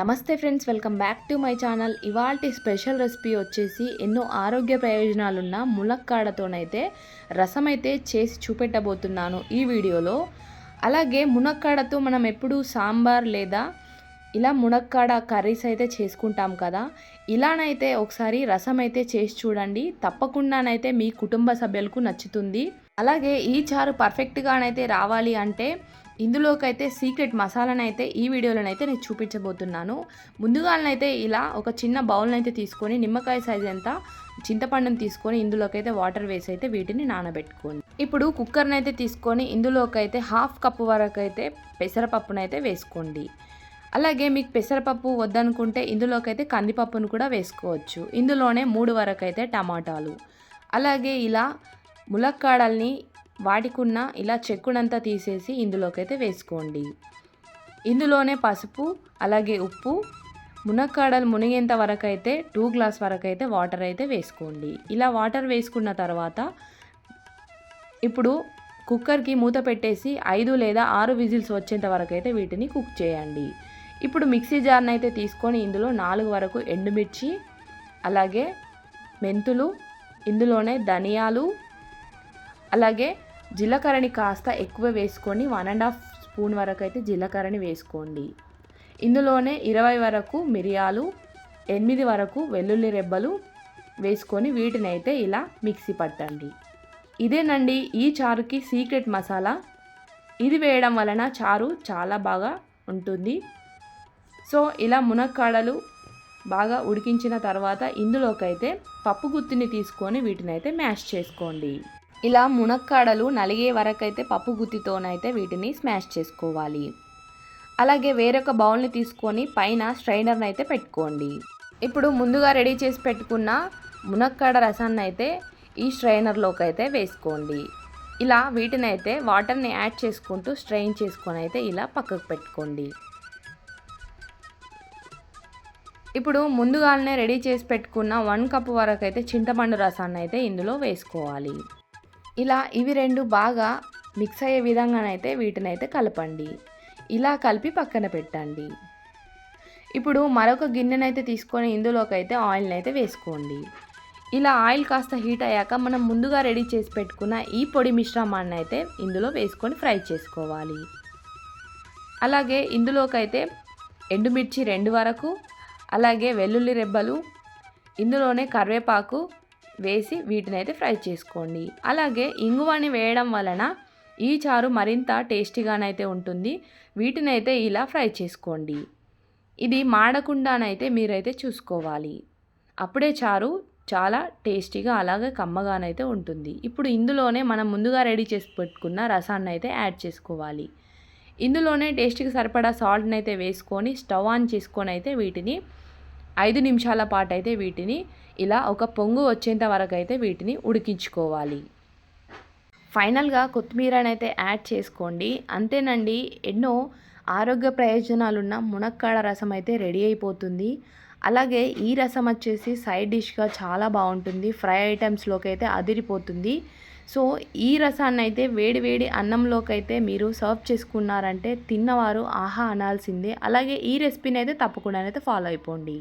నమస్తే friends welcome back to my channel. ఇవాల్టి special recipe వచ్చేసి ఎన్నో ఆరోగ్య ప్రయోజనాలున్న మునక్కాడతోనైతే రసం అయితే చేసి చూపెట్టబోతున్నాను ఈ వీడియోలో. అలాగే మునక్కాడతో మనం ఎప్పుడు సాంబార్ లేదా ఇలా మునక్కాడ కర్రీస్ అయితే చేసుకుంటాం కదా. ఇలానైతే ఒకసారి రసం అయితే చేసి చూడండి. తప్పకుండానైతే మీ కుటుంబ సభ్యులకు నచ్చుతుంది. అలాగే ఈ చారు పర్ఫెక్ట్గానైతే రావాలి అంటే ఇందులోకైతే సీక్రెట్ మసాలానైతే ఈ వీడియోలోనైతే నేను చూపించబోతున్నాను. ముందుగానైతే ఇలా ఒక చిన్న బౌల్నైతే తీసుకొని నిమ్మకాయ సైజ్ ఎంత చింతపండుని తీసుకొని ఇందులోకైతే వాటర్ వేసి అయితే వీటిని నానబెట్టుకోండి. ఇప్పుడు కుక్కర్ని అయితే తీసుకొని ఇందులోకైతే హాఫ్ కప్పు వరకు అయితే పెసరపప్పునైతే వేసుకోండి. అలాగే మీకు పెసరపప్పు వద్దనుకుంటే ఇందులోకైతే కందిపప్పును కూడా వేసుకోవచ్చు. ఇందులోనే మూడు వరకు అయితే టమాటాలు. అలాగే ఇలా ములక్కాడల్ని వాటికున్న ఇలా చెక్కునంతా తీసేసి ఇందులోకైతే వేసుకోండి. ఇందులోనే పసుపు అలాగే ఉప్పు మునక్కాడలు మునిగేంత వరకు అయితే టూ గ్లాస్ వరకు అయితే వాటర్ అయితే వేసుకోండి. ఇలా వాటర్ వేసుకున్న తర్వాత ఇప్పుడు కుక్కర్కి మూత పెట్టేసి ఐదు లేదా ఆరు విజిల్స్ వచ్చేంత వరకు అయితే వీటిని కుక్ చేయండి. ఇప్పుడు మిక్సీ జార్ని అయితే తీసుకొని ఇందులో నాలుగు వరకు ఎండుమిర్చి అలాగే మెంతులు ఇందులోనే ధనియాలు అలాగే జీలకర్రని కాస్త ఎక్కువ వేసుకొని వన్ అండ్ హాఫ్ స్పూన్ వరకు అయితే జీలకర్రని వేసుకోండి. ఇందులోనే ఇరవై వరకు మిరియాలు ఎనిమిది వరకు వెల్లుల్లి రెబ్బలు వేసుకొని వీటిని అయితే ఇలా మిక్సీ పట్టండి. ఇదేనండి ఈ చారుకి సీక్రెట్ మసాలా. ఇది వేయడం వలన చారు చాలా బాగా ఉంటుంది. సో ఇలా మునక్కాడలు బాగా ఉడికించిన తర్వాత ఇందులోకైతే పప్పు గుత్తిని తీసుకొని వీటిని అయితే మ్యాష్ చేసుకోండి. ఇలా మునక్కాడలు నలిగే వరకైతే పప్పు గుత్తితోనైతే వీటిని స్మాష్ చేసుకోవాలి. అలాగే వేరొక బౌల్ని తీసుకొని పైన స్ట్రైనర్ని అయితే పెట్టుకోండి. ఇప్పుడు ముందుగా రెడీ చేసి పెట్టుకున్న మునక్కాడ రసాన్ని అయితే ఈ స్ట్రైనర్లోకి అయితే వేసుకోండి. ఇలా వీటిని అయితే వాటర్ని యాడ్ చేసుకుంటూ స్ట్రెయిన్ చేసుకొని అయితే ఇలా పక్కకు పెట్టుకోండి. ఇప్పుడు ముందుగానే రెడీ చేసి పెట్టుకున్న వన్ కప్ వరకు అయితే చింతపండు రసాన్ని అయితే ఇందులో వేసుకోవాలి. ఇలా ఇవి రెండు బాగా మిక్స్ అయ్యే విధంగానైతే వీటినైతే కలపండి. ఇలా కలిపి పక్కన పెట్టండి. ఇప్పుడు మరొక గిన్నెనైతే తీసుకొని ఇందులోకైతే ఆయిల్ని అయితే వేసుకోండి. ఇలా ఆయిల్ కాస్త హీట్ అయ్యాక మనం ముందుగా రెడీ చేసి పెట్టుకున్న ఈ పొడి మిశ్రమాన్ని అయితే ఇందులో వేసుకొని ఫ్రై చేసుకోవాలి. అలాగే ఇందులోకైతే ఎండుమిర్చి రెండు వరకు అలాగే వెల్లుల్లి రెబ్బలు ఇందులోనే కరివేపాకు వేసి వీటిని అయితే ఫ్రై చేసుకోండి. అలాగే ఇంగువని వేయడం వలన ఈ చారు మరింత టేస్టీగానైతే ఉంటుంది. వీటిని అయితే ఇలా ఫ్రై చేసుకోండి. ఇది మాడకుండానైతే మీరైతే చూసుకోవాలి. అప్పుడే చారు చాలా టేస్టీగా అలాగే కమ్మగానైతే ఉంటుంది. ఇప్పుడు ఇందులోనే మనం ముందుగా రెడీ చేసి పెట్టుకున్న రసాన్ని అయితే యాడ్ చేసుకోవాలి. ఇందులోనే టేస్ట్కి సరిపడా సాల్ట్ని అయితే వేసుకొని స్టవ్ ఆన్ చేసుకొని అయితే వీటిని ఐదు నిమిషాల పాటు అయితే వీటిని ఇలా ఒక పొంగు వచ్చేంత వరకు అయితే వీటిని ఉడికించుకోవాలి. ఫైనల్గా కొత్తిమీరనైతే అయితే యాడ్ చేసుకోండి. అంతేనండి ఎన్నో ఆరోగ్య ప్రయోజనాలున్న మునక్కాడ రసం అయితే రెడీ అయిపోతుంది. అలాగే ఈ రసం వచ్చేసి సైడ్ డిష్గా చాలా బాగుంటుంది. ఫ్రై ఐటమ్స్లోకి అయితే అదిరిపోతుంది. సో ఈ రసాన్ని అయితే వేడి వేడి అన్నంలోకి అయితే మీరు సర్వ్ చేసుకున్నారంటే తిన్నవారు ఆహా అనాల్సిందే. అలాగే ఈ రెసిపీని అయితే తప్పకుండా అయితే ఫాలో అయిపోండి.